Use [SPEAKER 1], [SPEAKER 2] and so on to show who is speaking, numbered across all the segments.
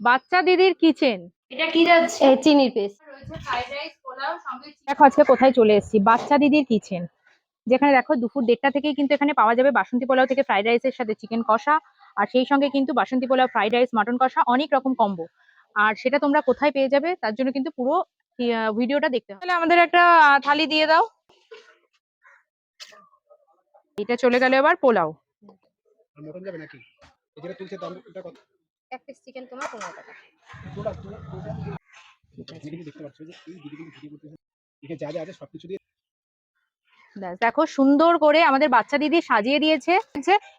[SPEAKER 1] বাচ্চা দিদির কিচেন। এটা কি যাচ্ছে?
[SPEAKER 2] এই চিনির পেস্ট
[SPEAKER 1] ফ্রাইড রাইস দেখো আজকে কোথায় চলে এসেছি। বাচ্চা দিদির কিচেন। যেখানে দেখো দুপুর দেড়টা থেকেই কিন্তু এখানে পাওয়া যাবে বাসন্তী পোলাও থেকে ফ্রাইড রাইসের সাথে চিকেন কষা। আর সেই সঙ্গে কিন্তু Basanti pulao fried rice mutton কষা অনেক রকম কম্বো আর সেটা তোমরা কোথায় পেয়ে যাবে তার জন্য কিন্তু পুরো ভিডিওটা দেখতে হবে। তাহলে আমাদের একটা থালি দিয়ে দাও। এটা চলে গেল এবার পোলাও।
[SPEAKER 3] মটন যাবে নাকি? তুলছে কত?
[SPEAKER 2] এক পিস চিকেন তোমার পনেরো টাকা।
[SPEAKER 1] দেখো সুন্দর করে আমাদের বাচ্চা দিদি সাজিয়ে দিয়েছে।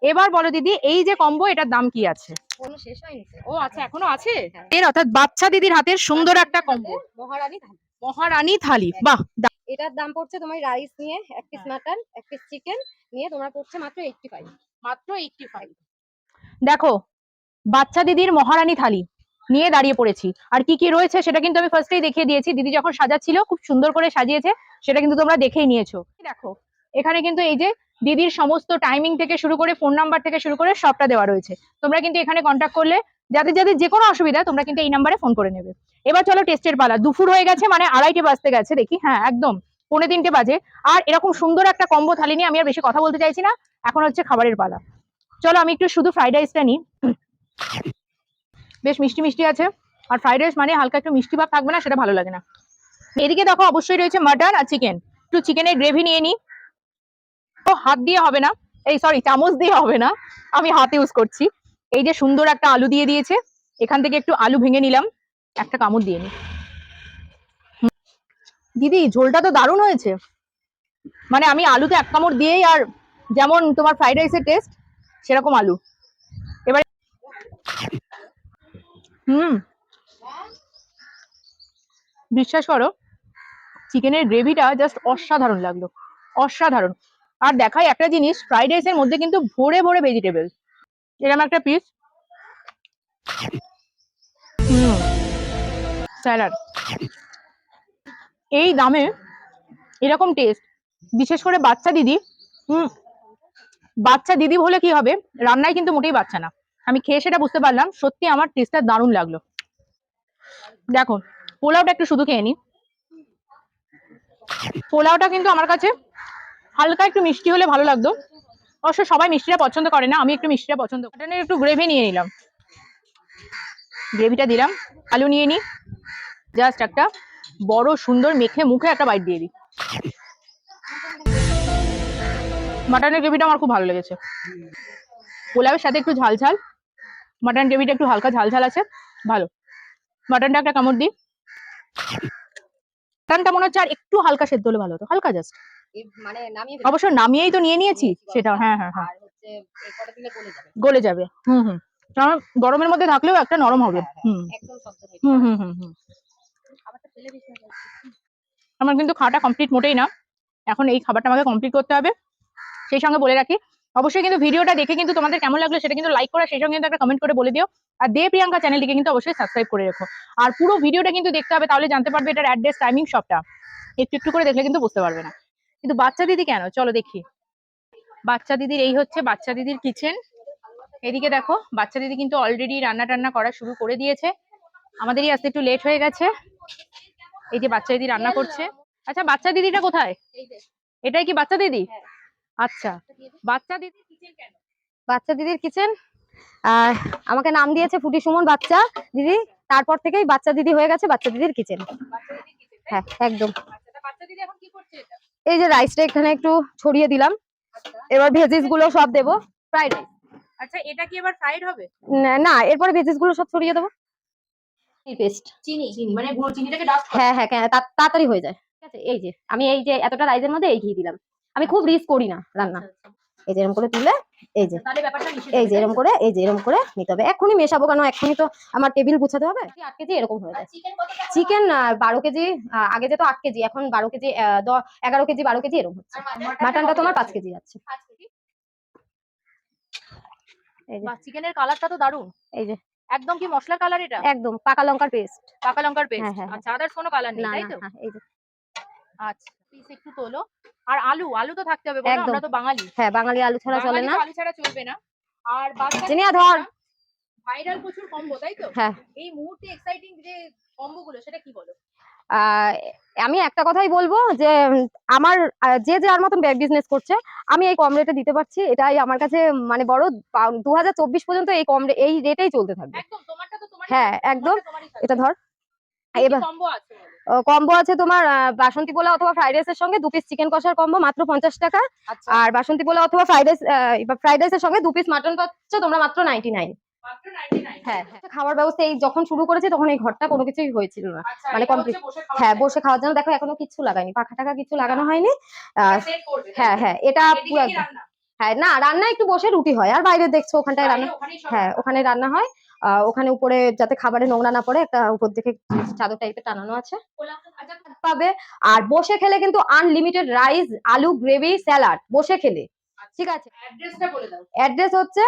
[SPEAKER 1] এবার বলো দিদি এই যে কম্বো এটার দাম কি আছে?
[SPEAKER 2] শেষ হয়নি
[SPEAKER 1] ও আচ্ছা এখনও আছে? এর অর্থাৎ বাচ্চা দিদির হাতের সুন্দর একটা কম্বো।
[SPEAKER 2] মহারানী থালি।
[SPEAKER 1] মহারানী থালি বাহ দা-
[SPEAKER 2] এটার দাম পড়ছে তোমার রাইস নিয়ে এক পিস মাটন এক পিস চিকেন নিয়ে তোমার পড়ছে মাত্র এইটটি ফাইভ
[SPEAKER 1] মাত্র এইটটি ফাইভ দেখো বাচ্চা দিদির মহারানী থালি নিয়ে দাঁড়িয়ে পড়েছি। আর কি কি রয়েছে সেটা কিন্তু আমি ফার্স্টেই দেখিয়ে দিয়েছি। দিদি যখন সাজাচ্ছিল, খুব সুন্দর করে সাজিয়েছে, সেটা কিন্তু তোমরা দেখেই নিয়েছো। দেখো, এখানে কিন্তু এই যে দিদির সমস্ত টাইমিং থেকে শুরু করে ফোন নাম্বার থেকে শুরু করে সবটা দেওয়া রয়েছে। তোমরা কিন্তু এখানে কন্ট্যাক্ট করলে, যাদের যাদের যে কোনো অসুবিধা, তোমরা কিন্তু এই নাম্বারে ফোন করে নেবে। এবার চলো টেস্টের পালা। দুপুর হয়ে গেছে মানে আড়াইটে বাজতে গেছে, দেখি। হ্যাঁ একদম, পৌনে তিনটে বাজে। আর এরকম সুন্দর একটা কম্বো থালি নিয়ে আমি আর বেশি কথা বলতে চাইছি না। এখন হচ্ছে খাবারের পালা। চলো, আমি একটু শুধু ফ্রাইড রাইসটা নিই। বেশ মিষ্টি মিষ্টি আছে। আর ফ্রাইড রাইস মানে হালকা একটু মিষ্টি ভাব থাকবে না, সেটা ভালো লাগে না। এদিকে দেখো অবশ্যই রয়েছে মাটন আর চিকেন একটু চিকেনের গ্রেভি নিয়ে নিই ও, হাত দিয়ে হবে না। এই সরি চামচ দিয়ে হবে না। আমি হাত ইউজ করছি। এই যে সুন্দর একটা আলু দিয়ে দিয়েছে। এখান থেকে একটু আলু ভেঙে নিলাম। একটা কামড় দিয়ে হুম। দিদি, ঝোলটা তো দারুণ হয়েছে। মানে আমি আলুতে এক কামড় দিয়েই আর যেমন তোমার ফ্রাইড রাইসের টেস্ট সেরকম আলু। হুম। বিশ্বাস করো, চিকেনের গ্রেভিটা জাস্ট অসাধারণ লাগল, অসাধারণ। আর দেখাই একটা জিনিস ফ্রাইড রাইসের মধ্যে কিন্তু ভরে ভরে ভেজিটেবল এরকম একটা পিস হুম। স্যালাড এই দামে এরকম টেস্ট বিশেষ করে বাচ্চা দিদি, হুম। বাচ্চা দিদি হলে কি হবে? রান্নায় কিন্তু মোটেই বাচ্চা না। আমি খেয়ে সেটা বুঝতে পারলাম। সত্যি আমার টেস্টটা দারুণ লাগল। দেখো, পোলাওটা একটু শুধু খেয়ে নি। পোলাওটা কিন্তু আমার কাছে হালকা একটু মিষ্টি হলে ভালো লাগতো। অবশ্য সবাই মিষ্টিটা পছন্দ করে না, আমি একটু মিষ্টিটা পছন্দ করি। একটু গ্রেভি নিয়ে নিলাম। গ্রেভিটা দিলাম, আলু নিয়ে নি। জাস্ট একটা বড় সুন্দর মেখে মুখে একটা বাইট দিয়ে দিই মাটনের গ্রেভিটা আমার খুব ভালো লেগেছে। পোলাওয়ের সাথে একটু ঝাল ঝাল। মাটন গ্রেভিটা একটু হালকা ঝাল ঝাল আছে ভালো। মাটনটা একটা কামড় দিই। মাটনটা মনে হচ্ছে আর একটু হালকা সেদ্ধ হলে ভালো হতো হালকা জাস্ট
[SPEAKER 2] মানে নামিয়ে
[SPEAKER 1] অবশ্য নামিয়েই তো নিয়ে নিয়েছি সেটা হ্যাঁ হ্যাঁ হ্যাঁ।
[SPEAKER 2] গলে যাবে।
[SPEAKER 1] হুম হুম। কারণ গরমের মধ্যে থাকলেও একটা নরম হবে হুম।
[SPEAKER 2] হয়ে
[SPEAKER 1] হুম হুম হুম হুম।
[SPEAKER 2] খাবারটা ফেলে দিস না
[SPEAKER 1] আমার কিন্তু খাওয়াটা কমপ্লিট মোটেই না। এখন এই খাবারটা আমাকে কমপ্লিট করতে হবে। সেই সঙ্গে বলে রাখি অবশ্যই কিন্তু ভিডিওটা দেখে কিন্তু তোমাদের কেমন লাগল সেটা কিন্তু লাইক করা সেই সঙ্গে কিন্তু একটা কমেন্ট করে বলে দিও। আর দে প্রিয়াঙ্কা চ্যানেলটিকে কিন্তু অবশ্যই সাবস্ক্রাইব করে রেখো। আর পুরো ভিডিওটা কিন্তু দেখতে হবে তাহলে জানতে পারবে এটার অ্যাড্রেস টাইমিং সবটা। একটু একটু করে দেখলে কিন্তু বুঝতে পারবে না। কিন্তু বাচ্চা দিদি কেন? চলো দেখি। বাচ্চা দিদির এই হচ্ছে বাচ্চা দিদির কিচেন এদিকে দেখো বাচ্চা দিদি কিন্তু অলরেডি রান্না টান্না করা শুরু করে দিয়েছে। আমাদেরই আসতে একটু লেট হয়ে গেছে। এই যে বাচ্চা দিদি রান্না করছে। আচ্ছা বাচ্চা দিদিটা কোথায়? এটাই কি বাচ্চা দিদি?
[SPEAKER 2] হ্যাঁ।
[SPEAKER 1] আচ্ছা। বাচ্চা দিদি কিচেন কেন
[SPEAKER 2] বাচ্চা দিদির কিচেন? আর আমাকে নাম দিয়েছে ফুটি সুমন বাচ্চা দিদি। তারপর থেকেই বাচ্চা দিদি হয়ে গেছে বাচ্চা দিদির কিচেন।
[SPEAKER 1] দিদির
[SPEAKER 2] হ্যাঁ একদম।
[SPEAKER 1] তা বাচ্চা দিদি এখন কি করছে এটা
[SPEAKER 2] এই যে রাইসটা এখানে একটু ছড়িয়ে দিলাম। এবার ভেজিসগুলো সব দেবো। Fried rice.
[SPEAKER 1] আচ্ছা এটা কি এবার ফ্রাইড হবে?
[SPEAKER 2] না এরপরে ভেজিসগুলো সব ছড়িয়ে দেবো। পেস্ট।
[SPEAKER 1] চিনি চিনি মানে গুঁড়ো চিনিটাকে ডাস্ট
[SPEAKER 2] হ্যাঁ হ্যাঁ হ্যাঁ, তা- তাড়াতাড়ি হয়ে যায়। ঠিক আছে এই যে আমি এই যে এতটা রাইসের মধ্যে এই ঘি দিলাম। আমি খুব রিস্ক করি না রান্না। এই যে এরকম করে তুলে এই যে। এই যে এরকম করে এই যে এরকম করে নিতে হবে। এক্ষুনি মেশাবো কেন? এক্ষুনি তো আমার টেবিল গুছাতে হবে। আট কেজি এরকম হয়ে যায়।
[SPEAKER 1] চিকেন
[SPEAKER 2] বারো কেজি আগে যেত আট কেজি এখন বারো কেজি এগারো কেজি বারো কেজি এরকম হচ্ছে। মাটনটা তোমার পাঁচ কেজি যাচ্ছে
[SPEAKER 1] চিকেনের কালারটা তো দারুণ।
[SPEAKER 2] এই যে।
[SPEAKER 1] একদম কি মশলা কালার এটা?
[SPEAKER 2] একদম পাকা লঙ্কার পেস্ট
[SPEAKER 1] পাকা লঙ্কার
[SPEAKER 2] হ্যাঁ,
[SPEAKER 1] পেস্ট
[SPEAKER 2] হ্যাঁ, হ্যাঁ।
[SPEAKER 1] আচ্ছা আদার্স কোনো কালার নেই তাই তো?
[SPEAKER 2] হ্যাঁ, এই যে।
[SPEAKER 1] আচ্ছা। পিস একটু তোলো। আর আলু আলু তো থাকতে হবে বলো আমরা তো বাঙালি।
[SPEAKER 2] হ্যাঁ বাঙালি আলু ছাড়া চলে না।
[SPEAKER 1] আলু ছাড়া চলবে না। আর বাচ্চা
[SPEAKER 2] জিনিয়া ধর।
[SPEAKER 1] ভাইরাল প্রচুর কম্বো তাই তো?
[SPEAKER 2] হ্যাঁ।
[SPEAKER 1] এই মুহূর্তে এক্সাইটিং যে কম্বো গুলো সেটা কি বলো?
[SPEAKER 2] আমি একটা কথাই বলব যে আমার আহ, যে যার মতন ব্যাগ বিজনেস করছে আমি এই কম রেটে দিতে পারছি। এটাই আমার কাছে মানে বড় দু চব্বিশ পর্যন্ত এই কম এই রেটেই চলতে থাকবে। হ্যাঁ, একদম। এটা ধর। এবার
[SPEAKER 1] কম্বো আছে
[SPEAKER 2] তোমার বাসন্তী পোলাও অথবা ফ্রাইড রাইসের সঙ্গে দু পিস চিকেন কষার কম্বো মাত্র পঞ্চাশ টাকা।
[SPEAKER 1] আচ্ছা।
[SPEAKER 2] আর বাসন্তী পোলাও অথবা ফ্রাইড রাইস ফ্রাইড রাইসের সঙ্গে দু পিস মাটন পাচ্ছ তোমরা মাত্র নাইনটি নাইন হ্যাঁ হ্যাঁ। খাওয়ার ব্যবস্থা এই যখন শুরু করেছি তখন এই ঘরটা কোনো কিছুই হয়েছিল না।
[SPEAKER 1] আচ্ছা
[SPEAKER 2] মানে
[SPEAKER 1] খাওয়ার
[SPEAKER 2] হ্যাঁ বসে খাওয়ার জন্য। দেখো এখনও কিছু লাগাইনি পাখা টাকা কিছু লাগানো হয়নি।
[SPEAKER 1] করবে, তাই
[SPEAKER 2] হ্যাঁ হ্যাঁ এটা পুরো? হ্যাঁ না রান্না একটু বসে রুটি হয়। আর বাইরে দেখছ ওখানটায় রান্না হ্যাঁ। ওখানে রান্না হয়। ওখানে উপরে যাতে খাবারে নোংরা না পড়ে একটা উপর থেকে চাদর টাইপের টানানো আছে। পাবে আর বসে খেলে কিন্তু আনলিমিটেড রাইস আলু গ্রেভি স্যালাড বসে খেলে। ঠিক আছে?
[SPEAKER 1] অ্যাড্রেসটা বলে দাও।
[SPEAKER 2] অ্যাড্রেস হচ্ছে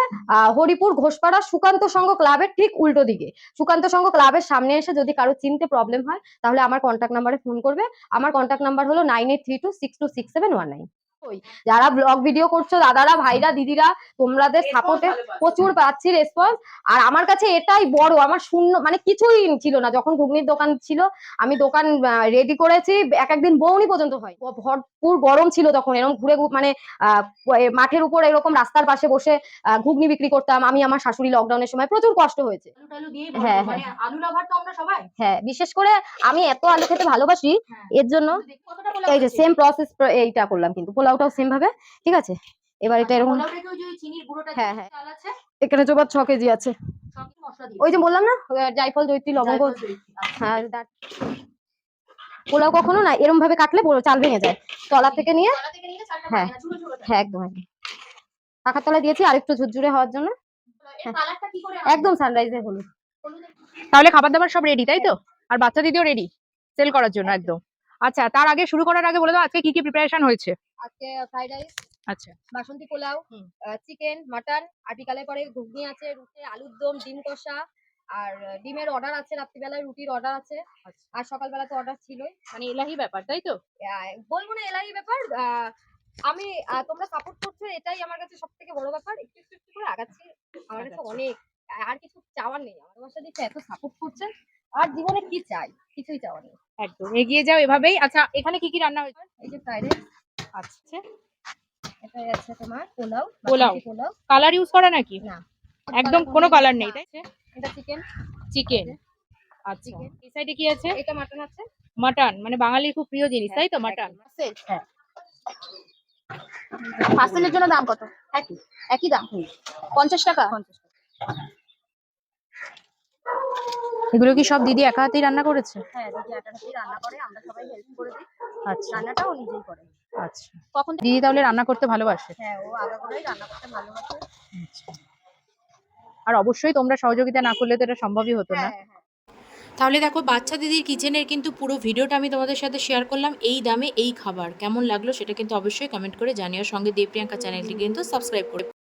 [SPEAKER 2] হরিপুর ঘোষপাড়া সুকান্ত সংঘ ক্লাবের ঠিক উল্টো দিকে। সুকান্ত সংঘ ক্লাবের সামনে এসে যদি কারও চিনতে প্রবলেম হয় তাহলে আমার কন্ট্যাক্ট নাম্বারে ফোন করবে। আমার কন্ট্যাক্ট নাম্বার হলো nine eight three two six two six seven one nine যারা ব্লগ ভিডিও করছ দাদারা ভাইরা দিদিরা তোমাদের সাপোর্টে প্রচুর পাচ্ছি রেসপন্স আর আমার কাছে এটাই বড় আমার শূন্য মানে কিছুই ছিল না। যখন ঘুগনির দোকান ছিল আমি দোকান রেডি করেছি। এক একদিন বৌনি পর্যন্ত হয়। ভরপুর গরম ছিল তখন এরকম ঘুরে মানে আহ, মাঠের উপর এরকম রাস্তার পাশে বসে ঘুগনি বিক্রি করতাম। আমি আমার শাশুড়ি লকডাউনের সময় প্রচুর কষ্ট হয়েছে। হ্যাঁ,
[SPEAKER 1] মানে আলু লাভার তো আমরা সবাই।
[SPEAKER 2] হ্যাঁ বিশেষ করে আমি এত আলু খেতে ভালোবাসি
[SPEAKER 1] হ্যাঁ।
[SPEAKER 2] এর জন্য এই যে। সেম প্রসেস এইটা করলাম কিন্তু। পোলাওটাও সেম ভাবে ঠিক আছে? এবার এটা এরকম
[SPEAKER 1] পোলাওটাকে ওই যে চিনির গুঁড়োটা
[SPEAKER 2] হ্যাঁ, হ্যাঁ।
[SPEAKER 1] চাল আছে।
[SPEAKER 2] এখানে জোবার ছ কেজি আছে। ওই যে বললাম না আহ, জায়ফল জৈত্রী লবঙ্গ।
[SPEAKER 1] আচ্ছা।
[SPEAKER 2] হ্যাঁ পোলাও কখনো না এরম ভাবে কাটলে চাল ভেঙে যায়। তলা থেকে নিয়ে
[SPEAKER 1] তলা থেকে নিয়ে চালটা
[SPEAKER 2] হ্যাঁ। হ্যাঁ একদম একদম। পাখার তলায় দিয়েছি আরেকটু ঝুরঝুরে হওয়ার জন্য। একদম সানরাইজের হলুদ।
[SPEAKER 1] তাহলে খাবার দাবার সব রেডি তাই তো? আর বাচ্চা দিদিও রেডি সেল করার জন্য একদম। আচ্ছা তার আগে শুরু করার আগে বলে দাও আজকে কি কি প্রিপারেশন হয়েছে?
[SPEAKER 2] আজকে ফ্রাইড রাইস
[SPEAKER 1] আচ্ছা।
[SPEAKER 2] বাসন্তী পোলাও। চিকেন মাটন আর বিকালে পরে ঘুগনি আছে রুটি আলুর দম ডিম কষা আর ডিমের অর্ডার আছে রাত্রিবেলায় রুটির অর্ডার আছে আর সকালবেলা তো অর্ডার ছিলই।
[SPEAKER 1] মানে এলাহি ব্যাপার তাই তো?
[SPEAKER 2] বলব না এলাই ব্যাপার আমি তোমরা সাপোর্ট করছ এটাই আমার কাছে সব থেকে বড় ব্যাপার। একটু একটু একটু করে আগাচ্ছি। আমার কাছে অনেক আর কিছু চাওয়ার নেই। আমার বাসা দিচ্ছে এত সাপোর্ট করছে আর জীবনে কি চাই? কিছুই চাওয়ার নেই।
[SPEAKER 1] একদম এগিয়ে যাও এভাবেই। আচ্ছা এখানে কি কি রান্না হয়েছে?
[SPEAKER 2] এই যে ফ্রাইড রাইস
[SPEAKER 1] আচ্ছা।
[SPEAKER 2] এটা আছে তোমার পোলাও
[SPEAKER 1] পোলাও।
[SPEAKER 2] পোলাও?
[SPEAKER 1] কালার ইউজ করা নাকি?
[SPEAKER 2] না।
[SPEAKER 1] একদম কোনো কালার নেই তাই
[SPEAKER 2] এটা চিকেন
[SPEAKER 1] চিকেন আচ্ছা. এই সাইডে কি আছে?
[SPEAKER 2] এটা মাটন আছে।
[SPEAKER 1] মাটন মানে বাঙালির খুব প্রিয় জিনিস তাই তো মাটন
[SPEAKER 2] হ্যাঁ।
[SPEAKER 1] পার্সেলের জন্য দাম কত? একই। একই দাম? পঞ্চাশ টাকা? পঞ্চাশ টাকা। এগুলো কি সব দিদি একা হাতেই রান্না করেছে?
[SPEAKER 2] হ্যাঁ দিদি আটা হাতেই রান্না করে আমরা সবাই হেল্প করে দিই।
[SPEAKER 1] আচ্ছা।
[SPEAKER 2] রান্নাটাও নিজেই করে।
[SPEAKER 1] আচ্ছা। কখন দিদি তাহলে রান্না করতে ভালোবাসে?
[SPEAKER 2] হ্যাঁ ও আগা করেই রান্না করতে ভালোবাসে।
[SPEAKER 1] আর অবশ্যই তোমরা সহযোগিতা না করলে তো এটা সম্ভবই হতো না।
[SPEAKER 2] হ্যাঁ হ্যাঁ।
[SPEAKER 4] তাহলে দেখো বাচ্চা দিদির কিচেনের কিন্তু পুরো ভিডিওটা আমি তোমাদের সাথে শেয়ার করলাম এই দামে এই খাবার। কেমন লাগল সেটা কিন্তু অবশ্যই কমেন্ট করে জানিও। সঙ্গে দেবপ্রিয়াঙ্কা চ্যানেলটি কিন্তু সাবস্ক্রাইব করে